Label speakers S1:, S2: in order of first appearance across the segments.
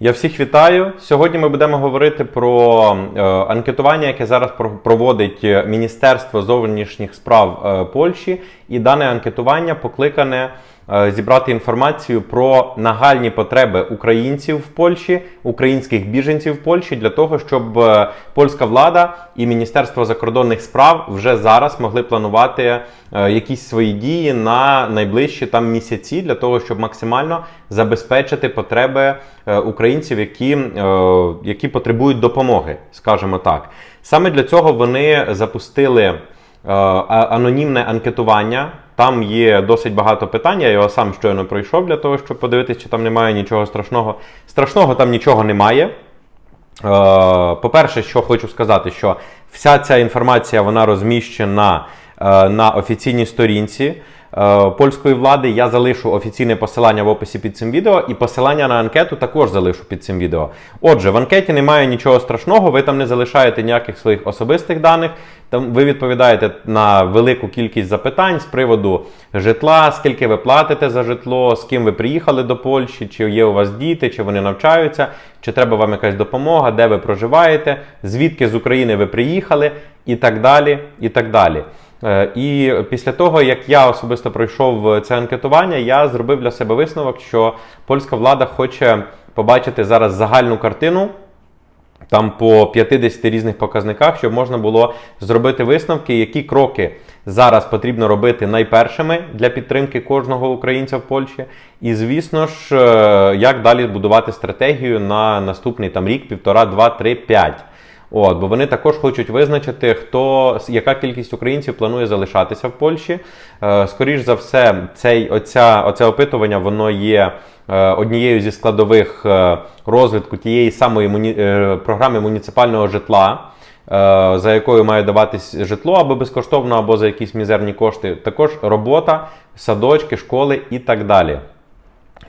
S1: Я всіх вітаю. Сьогодні ми будемо говорити про е, анкетування, яке зараз про- проводить е, Міністерство зовнішніх справ е, Польщі. І дане анкетування покликане е, зібрати інформацію про нагальні потреби українців в Польщі, українських біженців в Польщі для того, щоб е, польська влада і Міністерство закордонних справ вже зараз могли планувати е, якісь свої дії на найближчі там місяці для того, щоб максимально забезпечити потреби українців, які, які потребують допомоги, скажімо так. Саме для цього вони запустили анонімне анкетування. Там є досить багато питань. Я його сам щойно пройшов для того, щоб подивитися, чи там немає нічого страшного. Страшного там нічого немає. Е, По-перше, що хочу сказати, що вся ця інформація вона розміщена е, на офіційній сторінці е, польської влади. Я залишу офіційне посилання в описі під цим відео, і посилання на анкету також залишу під цим відео. Отже, в анкеті немає нічого страшного, ви там не залишаєте ніяких своїх особистих даних. Там ви відповідаєте на велику кількість запитань з приводу житла, скільки ви платите за житло, з ким ви приїхали до Польщі, чи є у вас діти, чи вони навчаються, чи треба вам якась допомога, де ви проживаєте, звідки з України ви приїхали, і так далі. І так далі. Е, І після того, як я особисто пройшов це анкетування, я зробив для себе висновок, що польська влада хоче побачити зараз загальну картину там по 50 різних показниках, щоб можна було зробити висновки, які кроки зараз потрібно робити найпершими для підтримки кожного українця в Польщі. І, звісно ж, е, як далі будувати стратегію на наступний там рік, півтора, два, три, п'ять. От, бо вони також хочуть визначити, хто яка кількість українців планує залишатися в Польщі. Е, скоріш за все, цей оця, оце опитування воно є е, однією зі складових е, розвитку тієї самої муні, е, програми муніципального житла. За якою має даватись житло або безкоштовно, або за якісь мізерні кошти, також робота, садочки, школи і так далі.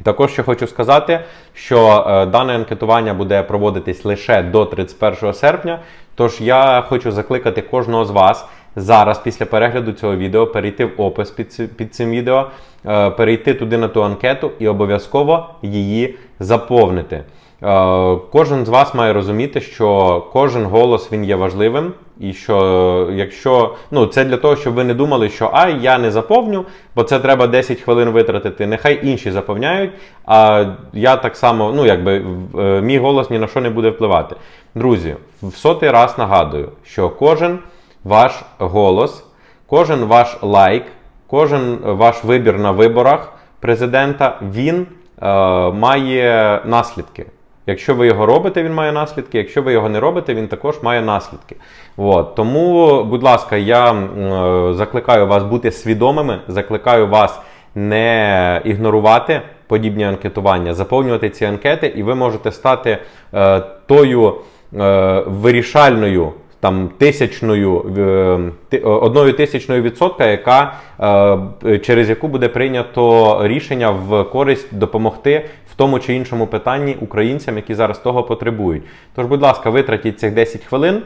S1: Також ще хочу сказати, що е, дане анкетування буде проводитись лише до 31 серпня. Тож я хочу закликати кожного з вас зараз, після перегляду цього відео, перейти в опис під, під цим відео, е, перейти туди на ту анкету і обов'язково її заповнити. Е, Кожен з вас має розуміти, що кожен голос він є важливим, і що якщо ну це для того, щоб ви не думали, що ай, я не заповню, бо це треба 10 хвилин витратити. Нехай інші заповняють. А я так само, ну якби е, мій голос ні на що не буде впливати. Друзі, в сотий раз нагадую, що кожен ваш голос, кожен ваш лайк, кожен ваш вибір на виборах президента, він е, має наслідки. Якщо ви його робите, він має наслідки. Якщо ви його не робите, він також має наслідки. От. Тому, будь ласка, я е, закликаю вас бути свідомими, закликаю вас не ігнорувати подібні анкетування, заповнювати ці анкети, і ви можете стати е, тою е, вирішальною там тисячною одною тисячною відсотка, яка е, через яку буде прийнято рішення в користь допомогти в тому чи іншому питанні українцям, які зараз того потребують. Тож, будь ласка, витратіть цих 10 хвилин.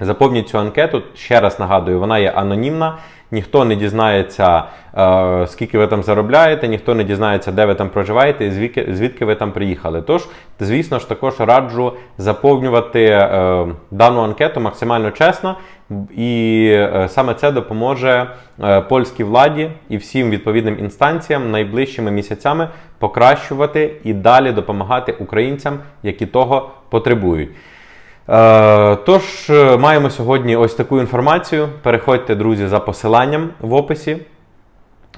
S1: Заповніть цю анкету. Ще раз нагадую, вона є анонімна. Ніхто не дізнається, е, скільки ви там заробляєте, ніхто не дізнається, де ви там проживаєте і звідки, звідки ви там приїхали. Тож, звісно ж, також раджу заповнювати е, дану анкету максимально чесно, і е, саме це допоможе польській владі і всім відповідним інстанціям найближчими місяцями покращувати і далі допомагати українцям, які того потребують. Е, Тож е, маємо сьогодні ось таку інформацію. Переходьте, друзі, за посиланням в описі.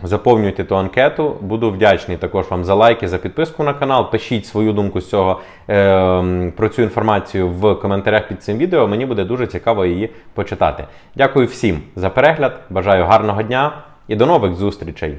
S1: Заповнюйте ту анкету. Буду вдячний також вам за лайки, за підписку на канал. Пишіть свою думку з цього е, про цю інформацію в коментарях під цим відео. Мені буде дуже цікаво її почитати. Дякую всім за перегляд. Бажаю гарного дня і до нових зустрічей!